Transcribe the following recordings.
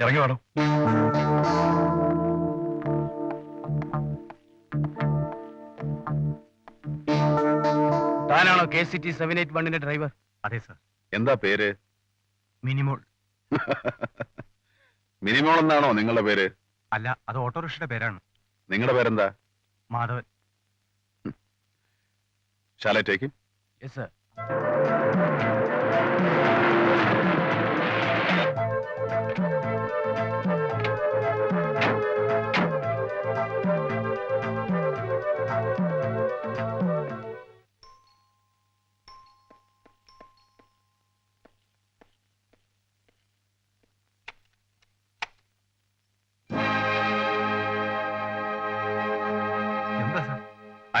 ഇറങ്ങി വേണം. താനാണോ K C T seven eight വണ്ണിന്റെ ഡ്രൈവർ? അതെ സർ. എന്താ പേര്? മിനിമോൾ. മിനിമോൾ എന്നാണോ നിങ്ങളുടെ പേര്? അല്ല അത് ഓട്ടോറിക്ഷയുടെ പേരാണ്. നിങ്ങളുടെ പേരെന്താ? Madhavan. ശാലറ്റേക്ക് yes sir.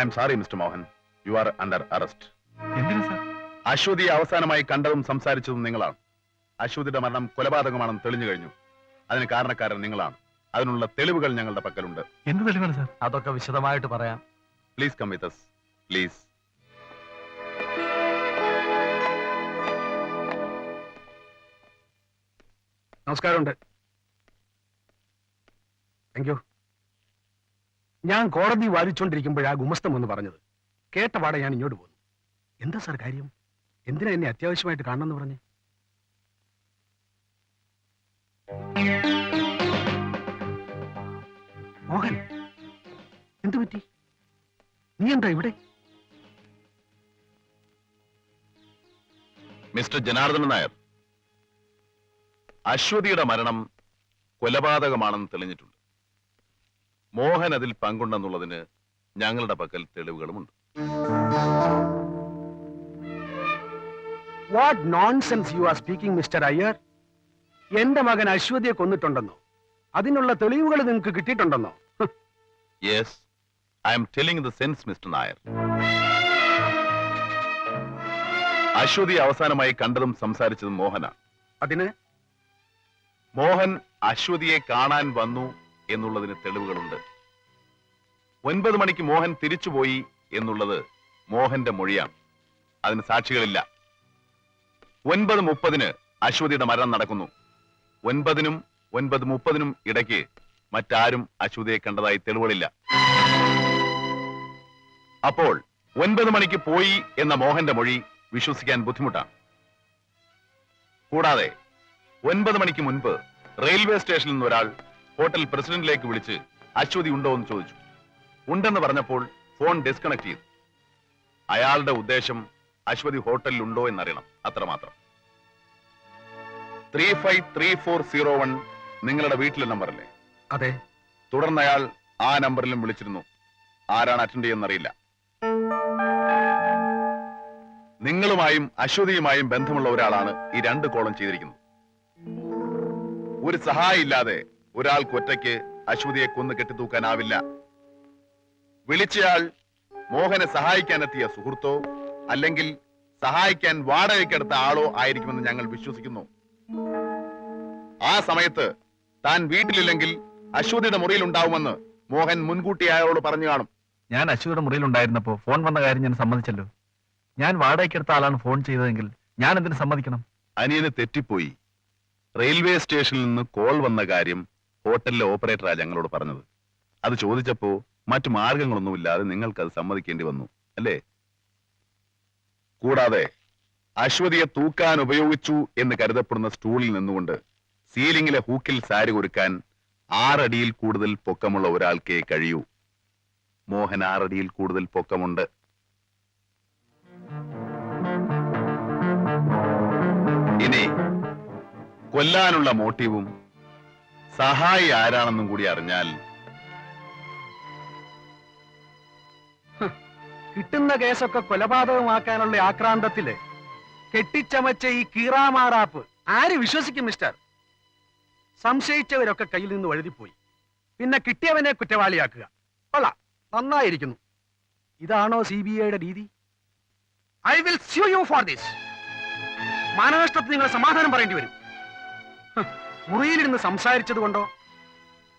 I am sorry mister Mohan you are under arrest എന്തിനാ സർ? അശ്വതിയെ അവസാനമായി കണ്ടതും സംസാരിച്ചതും നിങ്ങളാണ്. അശ്വതിയുടെ മരണം കൊലപാതകമാണെന്ന് തെളിഞ്ഞു കഴിഞ്ഞു. അതിന് കാരണക്കാരൻ നിങ്ങളാണ്. അതിനുള്ള തെളിവുകൾ ഞങ്ങളുടെ പക്കലുണ്ട്. എന്ത് തെളിവാണ് സർ? അതൊക്കെ വിശദമായിട്ട് പറയാം. പ്ലീസ് കം വിത്ത് പ്ലീസ് നമസ്കാരമുണ്ട്. താങ്ക് യു ഞാൻ കോടതി വാദിച്ചുകൊണ്ടിരിക്കുമ്പോഴാ ഗുമസ്തം എന്ന് പറഞ്ഞത്. കേട്ട പാടെ ഞാൻ ഇങ്ങോട്ട് പോന്നു. എന്താ സാർ കാര്യം? എന്തിനാ എന്നെ അത്യാവശ്യമായിട്ട് കാണണമെന്ന് പറഞ്ഞ്? മോഹൻ എന്തു പറ്റി? നീ എന്താ ഇവിടെ? മിസ്റ്റർ ജനാർദ്ദന നായർ അശ്വതിയുടെ മരണം കൊലപാതകമാണെന്ന് തെളിഞ്ഞിട്ടുണ്ട്. മോഹൻ അതിൽ പങ്കുണ്ടെന്നുള്ളതിന് ഞങ്ങളുടെ പക്കൽ തെളിവുകളുമുണ്ട്. What nonsense you are speaking mister Iyer എന്റെ മകൻ അശ്വതിയെ കൊന്നിട്ടുണ്ടെന്നോ? അതിനുള്ള തെളിവുകൾ നിങ്ങൾക്ക് കിട്ടിയിട്ടുണ്ടെന്നോ? Yes I am telling the sense mister Nair Ashwathi അവസാനമായി കണ്ടതും സംസാരിച്ചതും മോഹനാണ്. അതിന്? മോഹൻ അശ്വതിയെ കാണാൻ വന്നു എന്നുള്ളതിന് തെളിവുകളുണ്ട്. ഒൻപത് മണിക്ക് മോഹൻ തിരിച്ചുപോയി എന്നുള്ളത് മോഹന്റെ മൊഴിയാണ്. അതിന് സാക്ഷികളില്ല. ഒൻപത് മുപ്പതിന് അശ്വതിയുടെ മരണം നടക്കുന്നു. ഒൻപതിനും ഒൻപത് മുപ്പതിനും ഇടയ്ക്ക് മറ്റാരും അശ്വതിയെ കണ്ടതായി തെളിവുകളില്ല. അപ്പോൾ ഒൻപത് മണിക്ക് പോയി എന്ന മോഹന്റെ മൊഴി വിശ്വസിക്കാൻ ബുദ്ധിമുട്ടാണ്. കൂടാതെ ഒൻപത് മണിക്ക് മുൻപ് റെയിൽവേ സ്റ്റേഷനിൽ നിന്ന് ഒരാൾ ഹോട്ടൽ പ്രസിഡന്റിലേക്ക് വിളിച്ച് അശ്വതി ഉണ്ടോ എന്ന് ചോദിച്ചു. ഉണ്ടെന്ന് പറഞ്ഞപ്പോൾ ഫോൺ ഡിസ്കണക്ട് ചെയ്തു. അയാളുടെ ഉദ്ദേശം അശ്വതി ഹോട്ടലിൽ ഉണ്ടോ എന്നറിയണം അത്രമാത്രം. Three five three four zero one നിങ്ങളുടെ വീട്ടിലെ നമ്പറല്ലേ? അതെ. തുടർന്ന് അയാൾ ആ നമ്പറിലും വിളിച്ചിരുന്നു. ആരാണ് അറ്റൻഡ് ചെയ്യുന്നറിയില്ല. നിങ്ങളുമായും അശ്വതിയുമായും ബന്ധമുള്ള ഒരാളാണ് ഈ രണ്ട് കോളം ചെയ്തിരിക്കുന്നത്. ഒരു സഹായം ഇല്ലാതെ ഒരാൾക്ക് ഒറ്റയ്ക്ക് അശ്വതിയെ കൊന്നു കെട്ടിത്തൂക്കാനാവില്ല. വിളിച്ചയാൾ മോഹനെ സഹായിക്കാനെത്തിയ സുഹൃത്തോ അല്ലെങ്കിൽ സഹായിക്കാൻ വാടകയ്ക്കെടുത്ത ആളോ ആയിരിക്കുമെന്ന് ഞങ്ങൾ വിശ്വസിക്കുന്നു. ആ സമയത്ത് താൻ വീട്ടിലില്ലെങ്കിൽ അശ്വതിയുടെ മുറിയിൽ ഉണ്ടാവുമെന്ന് മോഹൻ മുൻകൂട്ടി അയാളോട് പറഞ്ഞു കാണും. ഞാൻ അശ്വതിയുടെ മുറിയിൽ ഉണ്ടായിരുന്നപ്പോ ഫോൺ വന്ന കാര്യം ഞാൻ സമ്മതിച്ചല്ലോ. ഞാൻ വാടകയ്ക്കെടുത്ത ആളാണ് ഫോൺ ചെയ്തതെങ്കിൽ ഞാൻ എന്തിനു സമ്മതിക്കണം? അനിയന് തെറ്റിപ്പോയി. റെയിൽവേ സ്റ്റേഷനിൽ നിന്ന് കോൾ വന്ന കാര്യം ഹോട്ടലിലെ ഓപ്പറേറ്ററാ ഞങ്ങളോട് പറഞ്ഞത്. അത് ചോദിച്ചപ്പോ മറ്റു മാർഗങ്ങളൊന്നുമില്ലാതെ നിങ്ങൾക്ക് അത് സമ്മതിക്കേണ്ടി വന്നു അല്ലേ? കൂടാതെ അശ്വതിയെ തൂക്കാൻ ഉപയോഗിച്ചു എന്ന് കരുതപ്പെടുന്ന സ്റ്റൂളിൽ നിന്നുകൊണ്ട് സീലിംഗിലെ ഹൂക്കിൽ സാരി ഒരുക്കാൻ ആറടിയിൽ കൂടുതൽ പൊക്കമുള്ള ഒരാൾക്കേ കഴിയൂ. മോഹൻ ആറടിയിൽ കൂടുതൽ പൊക്കമുണ്ട്. ഇനി കൊല്ലാനുള്ള മോട്ടീവും സഹായി ആരാണെന്നും കൂടി അറിഞ്ഞാൽ കിട്ടുന്ന കേസൊക്കെ കൊലപാതകമാക്കാനുള്ള ആക്രാന്തത്തിൽ കെട്ടിച്ചമച്ച ഈ കീറാമാറാപ്പ് ആര് വിശ്വസിക്കും മിസ്റ്റർ? സംശയിച്ചവരൊക്കെ കയ്യിൽ നിന്ന് വഴുതിപ്പോയി. പിന്നെ കിട്ടിയവനെ കുറ്റവാളിയാക്കുക. കൊള്ളാം. നന്നായിരിക്കുന്നു. ഇതാണോ സി ബി ഐയുടെ രീതി? I will sue you for this. മാനനഷ്ടത്തിന് നിങ്ങൾ സമാധാനം പറയേണ്ടി വരും. മുറിയിലിരുന്ന് സംസാരിച്ചത് കൊണ്ടോ?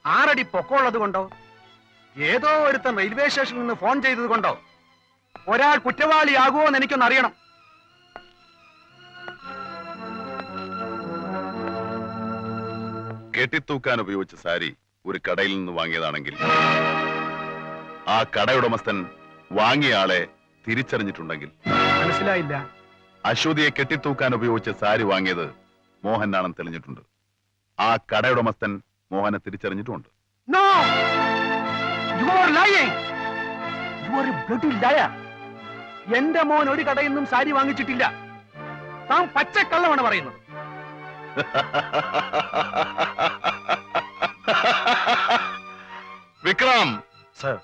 ആറടി പൊക്കമുള്ളത് കൊണ്ടോ? ഏതോ ഒരുത്തൻ റെയിൽവേ സ്റ്റേഷനിൽ നിന്ന് ഫോൺ ചെയ്തത് കൊണ്ടോ? ഒരാൾ കുറ്റവാളിയാകുമോ എന്ന് എനിക്കൊന്ന് അറിയണം കെട്ടിത്തൂക്കാൻ ഉപയോഗിച്ച സാരി ഒരു കടയിൽ നിന്ന് വാങ്ങിയതാണെങ്കിൽ ആ കടയുടമസ്ഥൻ വാങ്ങിയ ആളെ തിരിച്ചറിഞ്ഞിട്ടുണ്ടെങ്കിൽ. മനസ്സിലായില്ല. അശ്വതിയെ കെട്ടിത്തൂക്കാൻ ഉപയോഗിച്ച സാരി വാങ്ങിയത് മോഹൻ ആണെന്ന് തെളിഞ്ഞിട്ടുണ്ട്. ആ കടയുടമസ്ഥൻ മോഹനെ തിരിച്ചറിഞ്ഞിട്ടുണ്ട് no you are lying you are bloody liar എന്റെ മോൻ ഒരു കടയിൽ നിന്നും സാരി വാങ്ങിച്ചിട്ടില്ല. താൻ പച്ചക്കള്ളമാണ് പറയുന്നത്. വിക്രം! സർ.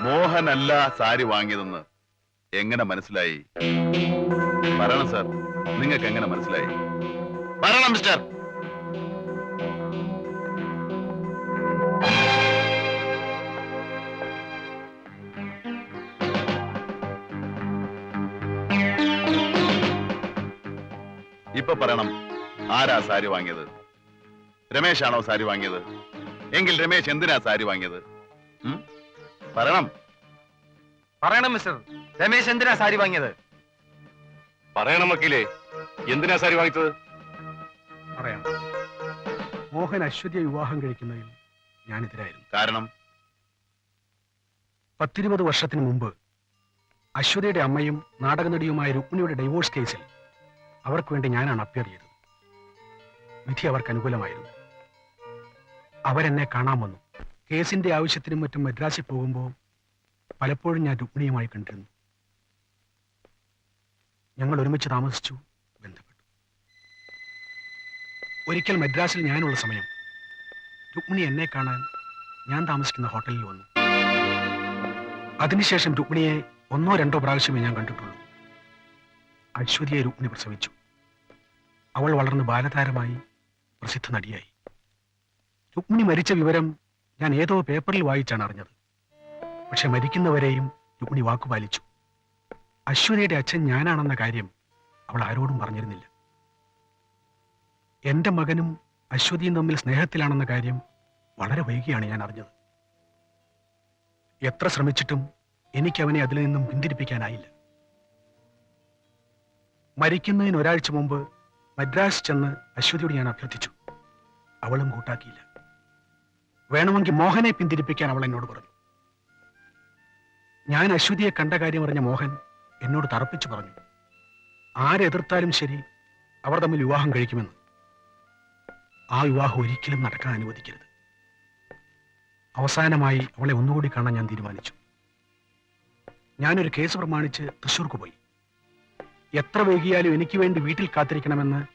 മോഹനല്ല സാരി വാങ്ങിയതെന്ന് എങ്ങനെ മനസ്സിലായി? പറയണം സർ. നിങ്ങൾക്ക് എങ്ങനെ മനസ്സിലായി? പറയണം മിസ്റ്റർ. ഇപ്പൊ പറയണം ആരാ സാരി വാങ്ങിയത്? രമേശാണോ സാരി വാങ്ങിയത്? എങ്കിൽ രമേശ് എന്തിനാ സാരി വാങ്ങിയത്? പറയണം. പറയണം മിസ്റ്റർ. രമേശ് എന്തിനാ സാരി വാങ്ങിയത്? പറയണം വക്കീലേ. എന്തിനാ സാരി വാങ്ങിച്ചത്? പറയാം. മോഹൻ അശ്വതിയെ വിവാഹം കഴിക്കുന്നതിൽ ഞാനെതിരായിരുന്നു. കാരണം? പത്തിരുപത് വർഷത്തിന് മുമ്പ് അശ്വതിയുടെ അമ്മയും നാടകനടിയുമായ രുക്മിണിയുടെ ഡൈവോഴ്സ് കേസിൽ അവർക്ക് വേണ്ടി ഞാനാണ് അപ്പിയർ ചെയ്തത്. വിധി അവർക്ക് അനുകൂലമായിരുന്നു. അവരെന്നെ കാണാൻ വന്നു. കേസിന്റെ ആവശ്യത്തിനും മറ്റും മദ്രാസിൽ പോകുമ്പോൾ പലപ്പോഴും ഞാൻ രുക്മിണിയുമായി കണ്ടിരുന്നു. ഞങ്ങൾ ഒരുമിച്ച് താമസിച്ചു ബന്ധപ്പെട്ടു. ഒരിക്കൽ മദ്രാസിൽ ഞാനുള്ള സമയം. രുക്മിണി എന്നെ കാണാൻ ഞാൻ താമസിക്കുന്ന ഹോട്ടലിൽ വന്നു. അതിനുശേഷം രുക്മിണിയെ ഒന്നോ രണ്ടോ പ്രാവശ്യമേ ഞാൻ കണ്ടിട്ടുള്ളൂ. അശ്വതിയെ രുക്മിണി പ്രസവിച്ചു. അവൾ വളർന്ന് ബാലതാരമായി പ്രസിദ്ധ നടിയായി. രുക്മിണി മരിച്ച വിവരം ഞാൻ ഏതോ പേപ്പറിൽ വായിച്ചാണ് അറിഞ്ഞത്. പക്ഷെ മരിക്കുന്നവരെയും രുക്മിണി വാക്കുപാലിച്ചു അശ്വതിയുടെ അച്ഛൻ ഞാനാണെന്ന കാര്യം അവൾ ആരോടും പറഞ്ഞിരുന്നില്ല. എന്റെ മകനും അശ്വതിയും തമ്മിൽ സ്നേഹത്തിലാണെന്ന കാര്യം വളരെ വൈകിയാണ് ഞാൻ അറിഞ്ഞത്. എത്ര ശ്രമിച്ചിട്ടും എനിക്ക് അവനെ അതിൽ നിന്നും പിന്തിരിപ്പിക്കാനായില്ല. മരിക്കുന്നതിന് ഒരാഴ്ച മുമ്പ് മദ്രാസ് ചെന്ന് അശ്വതിയോട് ഞാൻ അഭ്യർത്ഥിച്ചു. അവളും കൂട്ടാക്കിയില്ല. വേണമെങ്കിൽ മോഹനെ പിന്തിരിപ്പിക്കാൻ അവൾ എന്നോട് പറഞ്ഞു. ഞാൻ അശ്വതിയെ കണ്ട കാര്യം അറിഞ്ഞ മോഹൻ എന്നോട് തറപ്പിച്ചു പറഞ്ഞു. ആരെതിർത്താലും ശരി അവർ തമ്മിൽ വിവാഹം കഴിക്കുമെന്ന്. ആ വിവാഹം ഒരിക്കലും നടക്കാൻ അനുവദിക്കരുത്. അവസാനമായി അവളെ ഒന്നുകൂടി കാണാൻ ഞാൻ തീരുമാനിച്ചു. ഞാനൊരു കേസ് പ്രമാണിച്ച് തൃശ്ശൂർക്ക് പോയി. എത്ര വൈകിയാലും എനിക്ക് വേണ്ടി വീട്ടിൽ കാത്തിരിക്കണമെന്ന്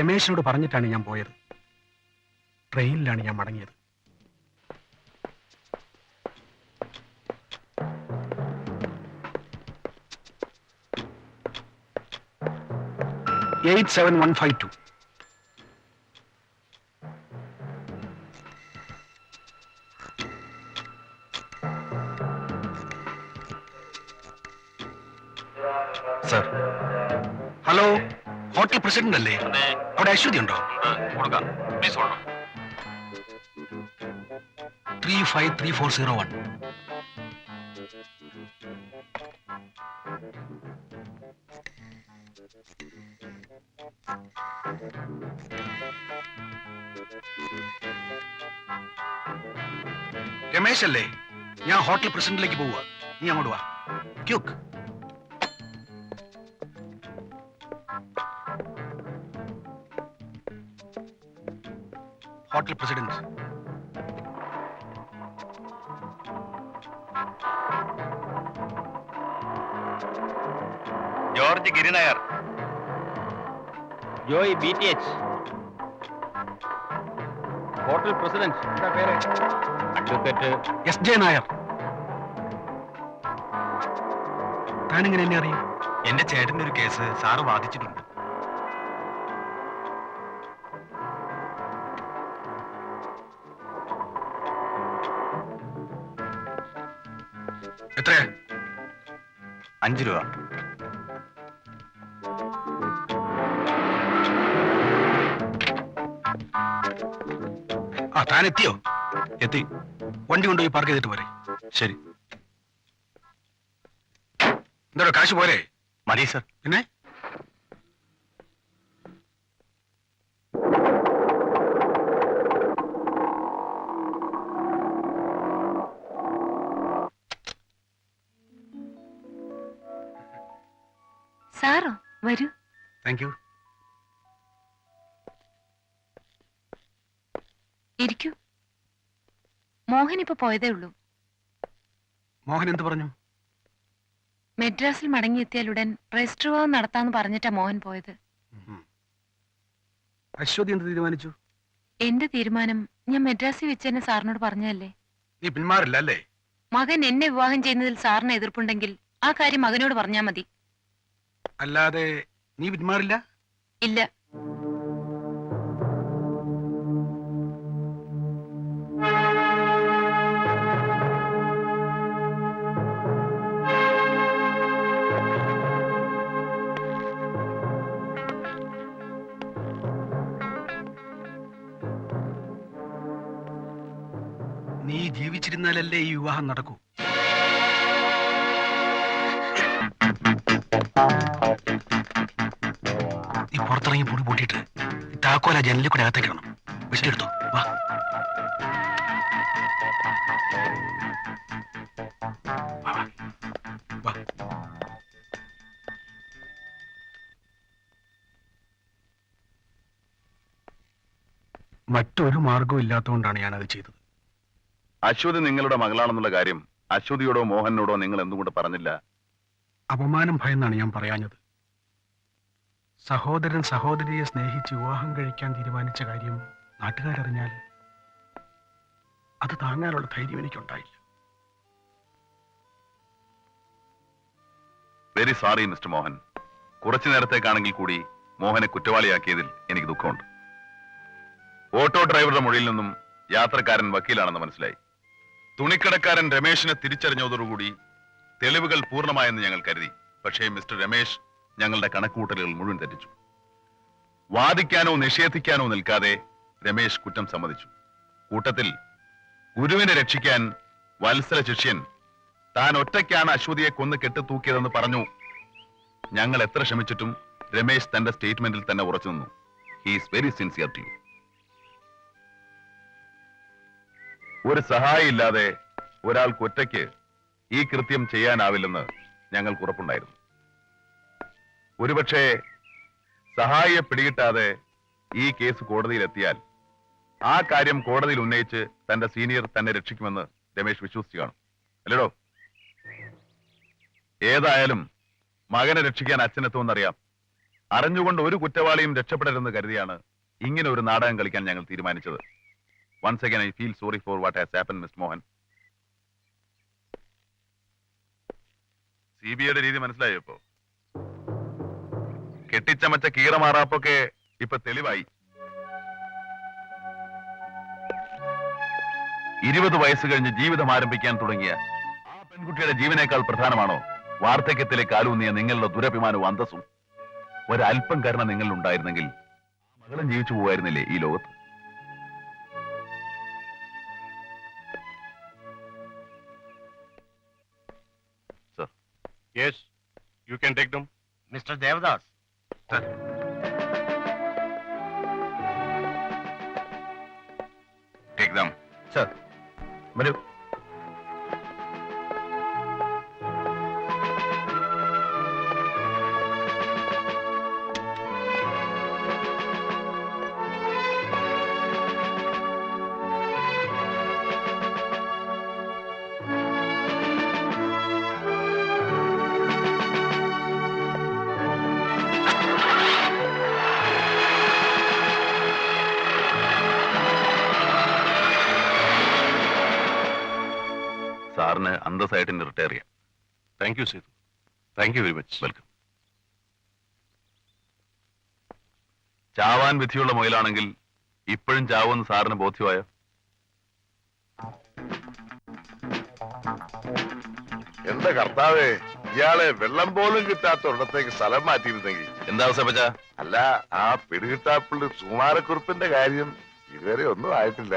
രമേശനോട് പറഞ്ഞിട്ടാണ് ഞാൻ പോയത്. ട്രെയിനിലാണ് ഞാൻ മടങ്ങിയത്. Eight seven one five two. Sir hello hotel president അല്ലേ? അവിടെ അശ്വതി ഉണ്ടോ? Three five three four zero one Ramesh അല്ലേ? ഞാൻ ഹോട്ടൽ പ്രസിഡന്റിലേക്ക് പോവുക നീ അങ്ങോട്ട് വാ. Quick. Hotel president. George Girinair. Joy B T H. Hotel president. എന്താ പേര്? Advocate S J Nair. താനിങ്ങനെ എന്നെ അറിയും. എന്റെ ചേട്ടന്റെ ഒരു കേസ് സാറ് വാദിച്ചിട്ടുണ്ട്. എത്രയാ? അഞ്ചു രൂപ. ആ താൻ എത്തിയോ എത്തി. വണ്ടി കൊണ്ടുപോയി പാർക്ക് ചെയ്തിട്ട് പോരെ. ശരി. എന്താ കാശ് പോരെ? മതി സർ പിന്നെ? സാറോ വരൂ. താങ്ക് യു ഇരിക്കൂ. മോഹൻ ഇപ്പൊ പോയതേ ഉള്ളൂ. മോഹൻ എന്ത് പറഞ്ഞു? മെഡ്രാസിൽ മടങ്ങിയെത്തിയാലുടൻ രജിസ്റ്റർ വിവാഹം നടത്താന്ന് പറഞ്ഞിട്ടാ മോഹൻ പോയത്. അശ്വതി എന്ത് തീരുമാനിച്ചു? എന്റെ തീരുമാനം ഞാൻ മെഡ്രാസിൽ വെച്ച് തന്നെ സാറിനോട് പറഞ്ഞതല്ലേ? നീ പിന്മാറില്ല അല്ലേ? മകൻ എന്നെ വിവാഹം ചെയ്യുന്നതിൽ സാറിന് എതിർപ്പുണ്ടെങ്കിൽ ആ കാര്യം മകനോട് പറഞ്ഞാ മതി. അല്ലാതെ നീ പിന്മാറില്ല ഇല്ല. നീ ജീവിച്ചിരുന്നാലല്ലേ ഈ വിവാഹം നടക്കൂ. നീ പുറത്തിറങ്ങി പൂടി പൂട്ടിയിട്ട് താക്കോല ജനലിൽ കൂടെ അകത്തേക്ക് ഇടണം. വെട്ടിയെടുത്തോ. വാ. മറ്റൊരു മാർഗവും ഇല്ലാത്തതുകൊണ്ടാണ് ഞാനത് ചെയ്തത്. അശ്വതി നിങ്ങളുടെ മകളാണെന്നുള്ള കാര്യം അശ്വതിയോടോ മോഹനോടോ നിങ്ങൾ എന്തുകൊണ്ട് പറഞ്ഞില്ല? അപമാനം ഭയന്നാണ് ഞാൻ പറയാഞ്ഞത്. സഹോദരൻ സഹോദരിയെ സ്നേഹിച്ച് വിവാഹം കഴിക്കാൻ തീരുമാനിച്ച കാര്യം നാട്ടുകാരറിഞ്ഞാൽ അത് താങ്ങാനുള്ള ധൈര്യം എനിക്കുണ്ടായില്ല. വെരി സോറി മിസ്റ്റർ മോഹൻ കുറച്ചു നേരത്തേക്കാണെങ്കിൽ കൂടി മോഹനെ കുറ്റവാളിയാക്കിയതിൽ എനിക്ക് ദുഃഖമുണ്ട്. ഓട്ടോ ഡ്രൈവറുടെ മൊഴിയിൽ നിന്നും യാത്രക്കാരൻ വക്കീലാണെന്ന് മനസ്സിലായി. തുണിക്കടക്കാരൻ രമേശിനെ തിരിച്ചറിഞ്ഞതോടുകൂടി തെളിവുകൾ പൂർണമായെന്ന് ഞങ്ങൾ കരുതി. പക്ഷേ മിസ്റ്റർ രമേശ് ഞങ്ങളുടെ കണക്കുകൂട്ടലുകൾ മുഴുവൻ തെറ്റിച്ചു. വാദിക്കാനോ നിഷേധിക്കാനോ നിൽക്കാതെ രമേശ് കുറ്റം സമ്മതിച്ചു. കൂട്ടത്തിൽ ഗുരുവിനെ രക്ഷിക്കാൻ വത്സല ശിഷ്യൻ താൻ ഒറ്റയ്ക്കാണ് അശ്വതിയെ കൊന്ന് കെട്ടിത്തൂക്കിയതെന്ന് പറഞ്ഞു. ഞങ്ങൾ എത്ര ശ്രമിച്ചിട്ടും രമേശ് തന്റെ സ്റ്റേറ്റ്മെന്റിൽ തന്നെ ഉറച്ചു നിന്നു. He's very sincere to you ഒരു സഹായി ഇല്ലാതെ ഒരാൾക്ക് ഒറ്റയ്ക്ക് ഈ കൃത്യം ചെയ്യാനാവില്ലെന്ന് ഞങ്ങൾക്ക് ഉറപ്പുണ്ടായിരുന്നു. ഒരുപക്ഷെ സഹായിയെ പിടികിട്ടാതെ ഈ കേസ് കോടതിയിലെത്തിയാൽ ആ കാര്യം കോടതിയിൽ ഉന്നയിച്ച് തന്റെ സീനിയർ തന്നെ രക്ഷിക്കുമെന്ന് രമേശ് വിശ്വസിച്ചു കാണും. അല്ലടോ? ഏതായാലും മകനെ രക്ഷിക്കാൻ അച്ഛനെത്തുമെന്നറിയാം. അറിഞ്ഞുകൊണ്ട് ഒരു കുറ്റവാളിയും രക്ഷപ്പെടരുതെന്ന് കരുതിയാണ് ഇങ്ങനെ ഒരു നാടകം കളിക്കാൻ ഞങ്ങൾ തീരുമാനിച്ചത്. Once again I feel sorry for what has happen miss Mohan C B ഐയുടെ രീതി മനസ്സിലായോ ഇപ്പോ? കെട്ടിച്ചമച്ച കീറമാറാപ്പൊക്കെ ഇപ്പൊ തെളിവായി. ഇരുപത് വയസ്സ് കഴിഞ്ഞ് ജീവിതം ആരംഭിക്കാൻ തുടങ്ങിയ ആ പെൺകുട്ടിയുടെ ജീവനേക്കാൾ പ്രധാനമാണോ വാർദ്ധക്യത്തിലെ കാലൂന്നിയ നിങ്ങളുടെ ദുരഭിമാനവും അന്തസ്സും? ഒരല്പം കരുണ നിങ്ങളിൽ ഉണ്ടായിരുന്നെങ്കിൽ മകളും ജീവിച്ചു പോവായിരുന്നില്ലേ ഈ ലോകത്ത്? Yes, you can take them. Mr. Devdas. Sir. Take them. Sir, Madhu. സാറിന് അന്തസ്സായിട്ട് റിട്ടയർ ചെയ്യാം. Thank you Sethu thank you very much welcome ചാവാൻ വിധിയുള്ള മുയലാണെങ്കിൽ ഇപ്പോഴും ചാവുമെന്ന് സാറിന് ബോധ്യമായോ? എന്റെ കർത്താവേ ഇയാളെ വെള്ളം പോലും കിട്ടാത്ത ഒരിടത്തേക്ക് സ്ഥലം മാറ്റിയിരുന്നെങ്കിൽ. എന്താ അവസ്ഥ അല്ല ആ പിടികിട്ടാപ്പിള്ളി സുമാരക്കുറിപ്പിന്റെ കാര്യം ഇതുവരെ ഒന്നും ആയിട്ടില്ല.